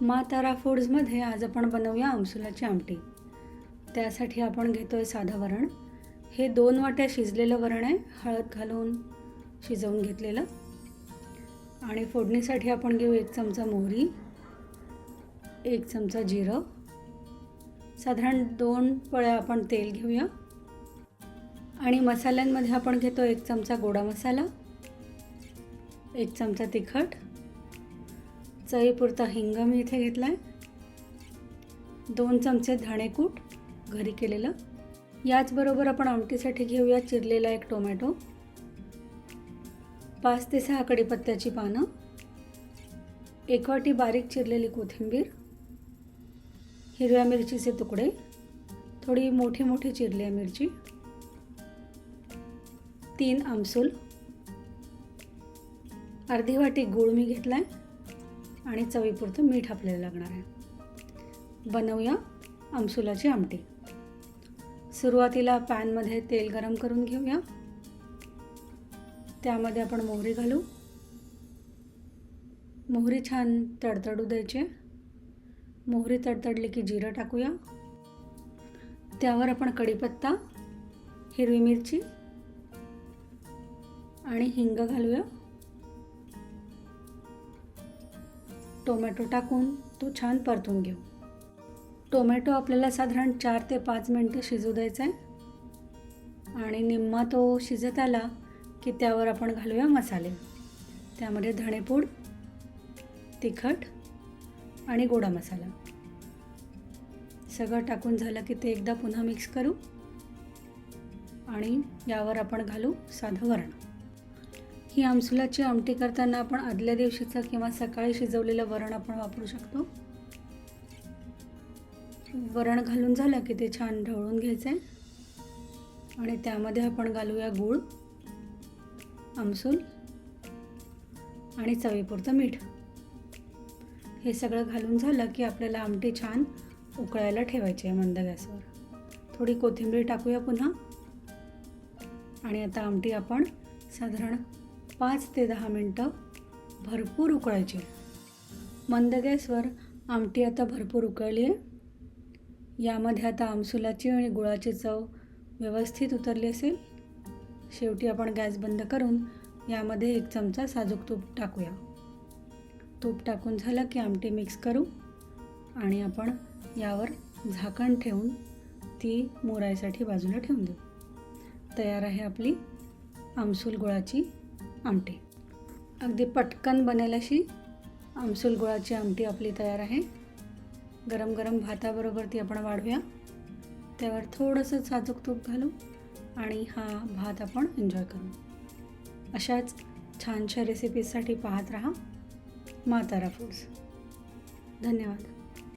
मा तारा फूड्समध्ये आज आपण बनवूया आमसुलाची आमटी. त्यासाठी आपण घेतो आहे साधं वरण. हे दोन वाट्या शिजलेलं वरण आहे हळद घालून शिजवून घेतलेलं. आणि फोडणीसाठी आपण घेऊ एक चमचा मोहरी एक चमचा जिरं. साधारण दोन पळ्या आपण तेल घेऊया. आणि मसाल्यांमध्ये आपण घेतो एक चमचा गोडा मसाला एक चमचा तिखट चवीपुरता हिंग मी इथे घेतला आहे दोन चमचे धणेकूट घरी केलेलं. याचबरोबर आपण आमटीसाठी घेऊया चिरलेला एक टोमॅटो. पाच ते सहा कडीपत्त्याची पानं. एक वाटी बारीक चिरलेली कोथिंबीर. हिरव्या मिरचीचे तुकडे. थोडी मोठी मोठी चिरली आहे मिरची. तीन आमसूल. अर्धी वाटी गूळ मी घेतला आहे आणि चवीपुरतं मीठ आपल्याला लागणार आहे. बनवूया आमसुलाची आमटी. सुरुवातीला पॅनमध्ये तेल गरम करून घेऊया. त्यामध्ये आपण मोहरी घालू. मोहरी छान तडतडू द्यायची. मोहरी तडतडली की जिरं टाकूया. त्यावर आपण कढीपत्ता हिरवी मिरची आणि हिंग घालूया. टोमॅटो टाकून तो छान परतून घेऊ. टोमॅटो आपल्याला साधारण चार ते पाच मिनटं शिजू द्यायचा आहे. आणि निम्मा तो शिजत आला की त्यावर आपण घालूया मसाले. त्यामध्ये धणेपूड तिखट आणि गोडा मसाला. सगळं टाकून झालं की ते एकदा पुन्हा मिक्स करू. आणि यावर आपण घालू साधं वरण. ही आमसुलाची आमटी करताना आपण आदल्या दिवशीचं किंवा सकाळी शिजवलेलं वरण आपण वापरू शकतो. वरण घालून झालं की ते छान ढवळून घ्यायचं आहे आणि त्यामध्ये आपण घालूया गूळ आमसूल आणि चवीपुरतं मीठ. हे सगळं घालून झालं की आपल्याला आमटी छान उकळायला ठेवायची आहे मंद गॅसवर. थोडी कोथिंबीर टाकूया पुन्हा. आणि आता आमटी आपण साधारण पाच ते दहा मिनटं भरपूर उकळायची. मंद गॅसवर आमटी आता भरपूर उकळली आहे. यामध्ये आता आमसुलाची आणि गुळाची चव व्यवस्थित उतरली असेल. शेवटी आपण गॅस बंद करून यामध्ये एक चमचा साजूक तूप टाकूया. तूप टाकून झालं की आमटी मिक्स करू आणि आपण यावर झाकण ठेवून ती मोरायसाठी बाजूला ठेवून देऊ. तयार आहे आपली आमसूल गुळाची आमटी. अगदी पटकन बनेल अशी आमसूल गुळाची आमटी आपली तयार आहे. गरम गरम भाताबरोबर ती आपण वाढूया. त्यावर थोडंसं साजूक तूप घालू आणि हा भात आपण एन्जॉय करू. अशाच छानशा रेसिपीजसाठी पाहत राहा. मातारा फूड्स धन्यवाद.